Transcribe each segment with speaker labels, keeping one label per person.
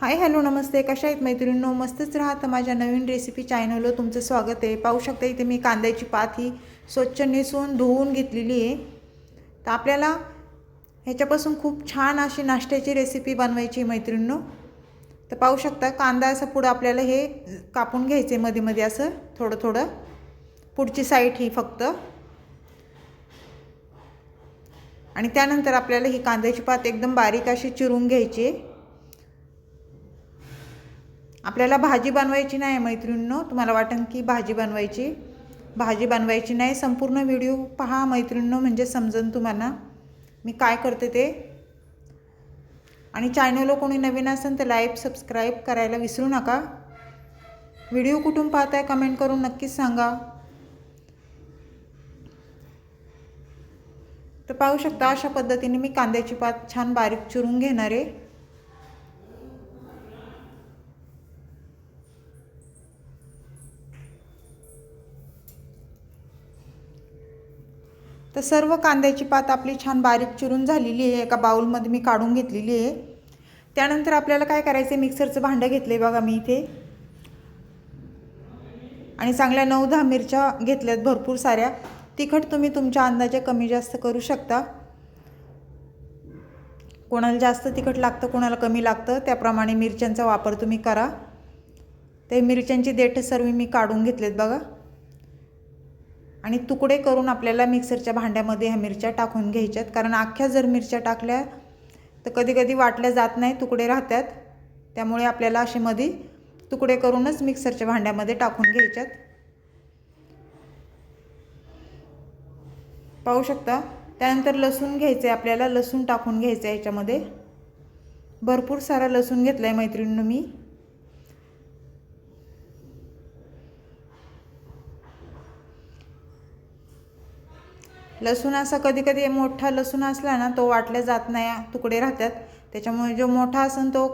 Speaker 1: Hi hello नमस्ते. कशा आहेत मैत्रिणींनो? मस्तच राहा. तर माझ्या नवीन रेसिपी चॅनलवर तुमचं स्वागत आहे. पाहू शकता इथे मी कांद्याची पात ही स्वच्छ नेसून धुवून घेतलेली आहे. तर आपल्याला ह्याच्यापासून खूप छान अशी नाश्त्याची रेसिपी बनवायची आहे मैत्रिणींनो. तर पाहू शकता कांदा असं पुढं आपल्याला हे कापून घ्यायचे मध्ये मध्ये असं थोडं थोडं. पुढची साईड ही फक्त. आणि त्यानंतर आपल्याला ही कांद्याची पात एकदम बारीक अशी चिरून घ्यायची आहे. आपल्याला भाजी बनवायची नाही मैत्रिणींनो. तुम्हाला वाटेल की भाजी बनवायची? भाजी बनवायची नाही संपूर्ण व्हिडिओ पहा मैत्रिणींनो म्हणजे समजन तुम्हाला. मी काय करते ते? आणि चॅनलला कोणी नवीन असेल तर लाईक सबस्क्राईब करायला विसरू नका. व्हिडिओ कुठून पाहताय कमेंट करून नक्कीच सांगा. तर पाहू शकता अशा पद्धतीने मी कांद्याची पात छान बारीक चिरून घेणार. आहे तर सर्व कांद्याची पात आपली छान बारीक चिरून झालेली आहे. एका बाउलमध्ये मी काढून घेतलेली आहे. त्यानंतर आपल्याला काय करायचं आहे मिक्सरचं भांडं घेतलं आहे बघा मी इथे. आणि चांगल्या नऊ दहा मिरच्या घेतल्यात भरपूर साऱ्या. तिखट तुम्ही तुमच्या अंदाजे कमी जास्त करू शकता. कोणाला जास्त तिखट लागतं कोणाला कमी लागतं त्याप्रमाणे मिरच्यांचा वापर तुम्ही करा. ते मिरच्यांची देठ सर्व मी काढून घेतलेत बघा. आणि तुकडे करून आपल्याला मिक्सरच्या भांड्यामध्ये ह्या मिरच्या टाकून घ्यायच्यात. कारण अख्ख्या जर मिरच्या टाकल्या तर कधीकधी वाटल्या जात नाही तुकडे राहतात त्यामुळे आपल्याला असे मध्ये तुकडे करूनच मिक्सरच्या भांड्यामध्ये टाकून घ्यायच्यात. पाहू शकता? त्यानंतर लसूण घ्यायचं आहे आपल्याला लसूण टाकून घ्यायचं आहे याच्यामध्ये. भरपूर सारा लसूण घेतला आहे मैत्रिणीनं मी. लसूण असा कधी कधी मोठा लसूण असला ना तो वाटल्या जात नाही तुकडे राहतात. त्याच्यामुळे जो मोठा असेल तो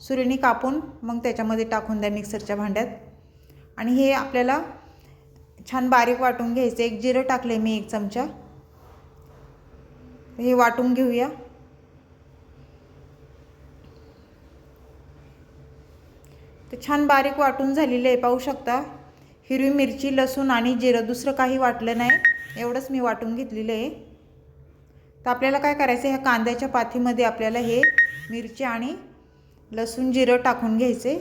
Speaker 1: सुरीनी कापून मग त्याच्यामध्ये टाकून द्या मिक्सरच्या भांड्यात. आणि हे आपल्याला छान बारीक वाटून घ्यायचं. एक जिरं टाकले मी एक चमचा. हे वाटून घेऊया. ते छान बारीक वाटून झालेले आहे पाहू शकता. हिरवी मिरची लसूण आणि जिरं दुसरं काही वाटलं नाही. एवढंच मी वाटून घेतलेलं आहे. तर आपल्याला काय करायचं ह्या कांद्याच्या पाथीमध्ये आपल्याला हे मिरची आणि लसूण जिरं टाकून घ्यायचे.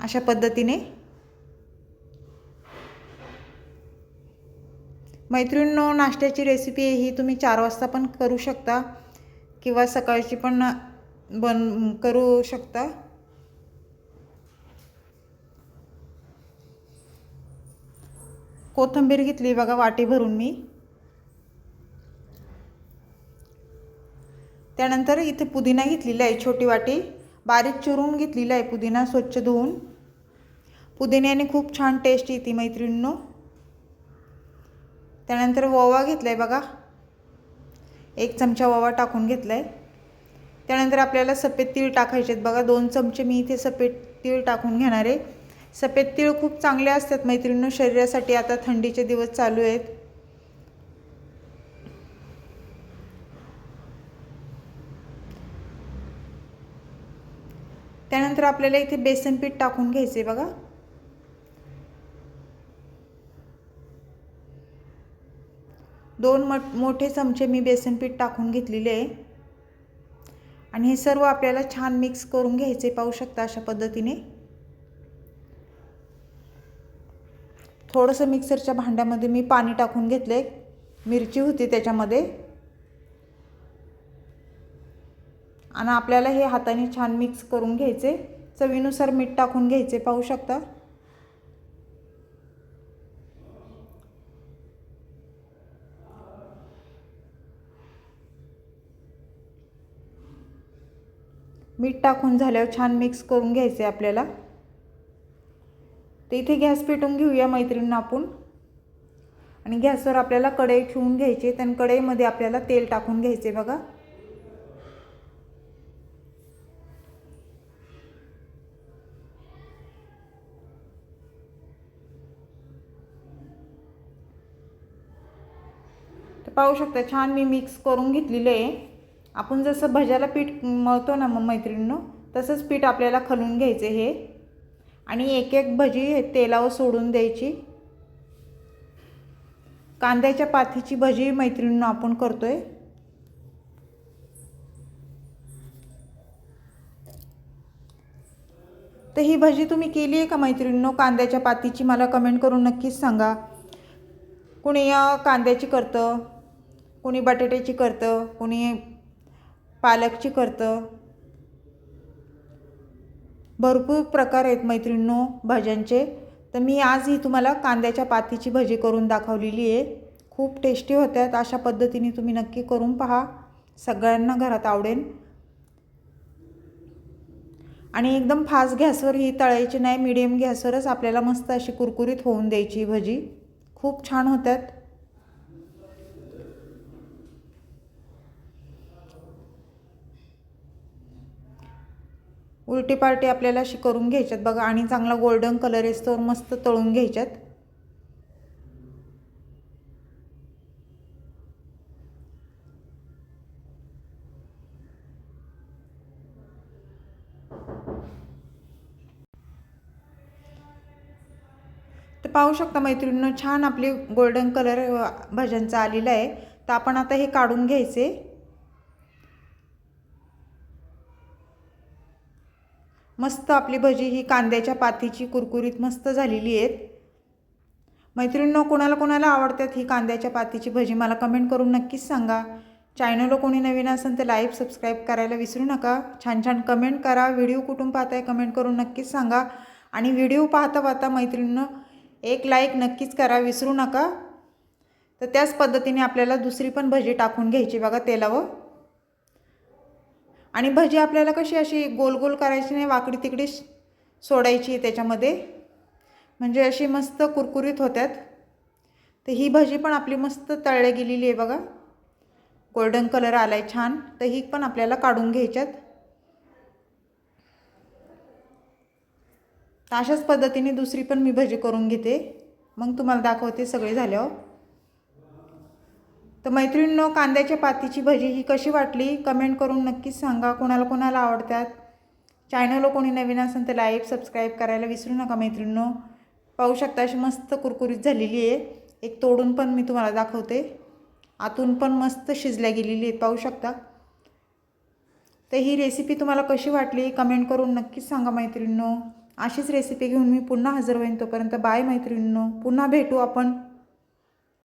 Speaker 1: अशा पद्धतीने. मैत्रिणींनो नाश्त्याची रेसिपी ही तुम्ही चार वाजता पण करू शकता किंवा सकाळची पण बन करू शकता. कोथिंबीर घेतली बघा वाटी भरून मी. त्यानंतर इथे पुदिना घेतलेला आहे छोटी वाटी. बारीक चिरून घेतलेला आहे पुदिना स्वच्छ धुवून. पुदिन्याने खूप छान टेस्ट येते मैत्रिणींनो. त्यानंतर ओवा घेतला आहे बघा. एक चमचा ओवा टाकून घेतला आहे त्यानंतर आपल्याला सफेद तीळ टाकायचे आहेत बघा. दोन चमचे मी इथे सफेद तीळ टाकून घेणार आहे. सफेद तीळ खूप चांगले असतात मैत्रिणी शरीरासाठी आता थंडीचे दिवस चालू आहेत. त्यानंतर आपल्याला इथे बेसन पीठ टाकून घ्यायचे बघा. दोन मट मोठे चमचे मी बेसन पीठ टाकून घेतलेले आहे. आणि हे सर्व आपल्याला छान मिक्स करून घ्यायचे पाहू शकता अशा पद्धतीने. थोडंसं मिक्सरच्या भांड्यामध्ये मी पाणी टाकून घेतले मिरची होती त्याच्यामध्ये. आणि आपल्याला हे हाताने छान मिक्स करून घ्यायचे. चवीनुसार मीठ टाकून घ्यायचे पाहू शकता. मीठ टाकून झाल्यावर छान मिक्स करून घ्यायचे आपल्याला. तर इथे गॅस पेटून घेऊया मैत्रिणींना आपण. आणि गॅसवर आपल्याला कढई ठेवून घ्यायची त्या कढईमध्ये आपल्याला तेल टाकून घ्यायचे बघा. तर पाहू शकता छान मी मिक्स करून घेतलेलं आहे. आपण जसं भज्याला पीठ मळतो ना मग मैत्रिणीनं तसंच पीठ आपल्याला खलून घ्यायचं हे. आणि एक एक भजी हे तेलावर सोडून द्यायची. कांद्याच्या पाथीची भजी मैत्रिणींना आपण करतो आहे तर ही भजी तुम्ही केली आहे का मैत्रिणींनो? कांद्याच्या पातीची मला कमेंट करून नक्कीच सांगा. कुणी कांद्याची करतं कुणी बटाट्याची करतं कुणी पालकची करतं भरपूर प्रकार आहेत मैत्रिणींनो भाज्यांचे. तर मी आज ही तुम्हाला कांद्याच्या पातीची भजी करून दाखवलेली आहे. खूप टेस्टी होत्यात. अशा पद्धतीने तुम्ही नक्की करून पहा. सगळ्यांना घरात आवडेल. आणि एकदम फास्ट गॅसवर ही तळायची नाही मिडियम गॅसवरच आपल्याला मस्त अशी कुरकुरीत होऊन द्यायची ही भजी. खूप छान होत्यात. उलटी पार्टी आपल्याला अशी करून घ्यायच्यात बघा. आणि चांगला गोल्डन कलर येतोवर मस्त तळून घ्यायच्यात. तर पाहू शकता मैत्रिणींना छान आपली गोल्डन कलर भजनचा आलेला आहे. तर आपण आता हे काढून घ्यायचे. मस्त आपली भजी ही कांद्याच्या पातीची कुरकुरीत मस्त झालेली आहेत. मैत्रिणींनो कोणाला कोणाला आवडतात ही कांद्याच्या पातीची भजी मला कमेंट करून नक्कीच सांगा. चॅनलला कोणी नवीन असेल तर लाईव्ह सबस्क्राईब करायला विसरू नका. छान छान कमेंट करा. व्हिडिओ कुठून पाहताय कमेंट करून नक्कीच सांगा. आणि व्हिडिओ पाहता पाहता मैत्रिणींनो एक लाईक नक्कीच करा विसरू नका. तर त्याच पद्धतीने आपल्याला दुसरी पण भजी टाकून घ्यायची बघा तेलावर. आणि भजी आपल्याला कशी अशी गोल गोल करायची नाही वाकडी तिकडी सोडायची आहे त्याच्यामध्ये. म्हणजे अशी मस्त कुरकुरीत होत्यात. तर ही भजी पण आपली मस्त तळले गेलेली आहे बघा. गोल्डन कलर आला आहे छान. तर ही पण आपल्याला काढून घ्यायच्यात. तर अशाच पद्धतीने दुसरी पण मी भजी करून घेते. मग तुम्हाला दाखवते सगळे झाल्यावर. तर मैत्रिणींनो कांद्याच्या पातीची भजी ही कशी वाटली? कमेंट करून नक्कीच सांगा. कोणाला कोणाला आवडतात? चॅनलला कोणी नवीन असेल तर लाईक सबस्क्राईब करायला विसरू नका मैत्रिणींनो. पाहू शकता अशी मस्त कुरकुरीत झालेली आहे. एक तोडून पण मी तुम्हाला दाखवते. आतून पण मस्त शिजल्या गेलेली आहेत. पाहू शकता. तर ही रेसिपी तुम्हाला कशी वाटली? कमेंट करून नक्कीच सांगा मैत्रिणींनो. अशीच रेसिपी घेऊन मी पुन्हा हजर होईन तोपर्यंत. बाय मैत्रिणींनो. पुन्हा भेटू आपण.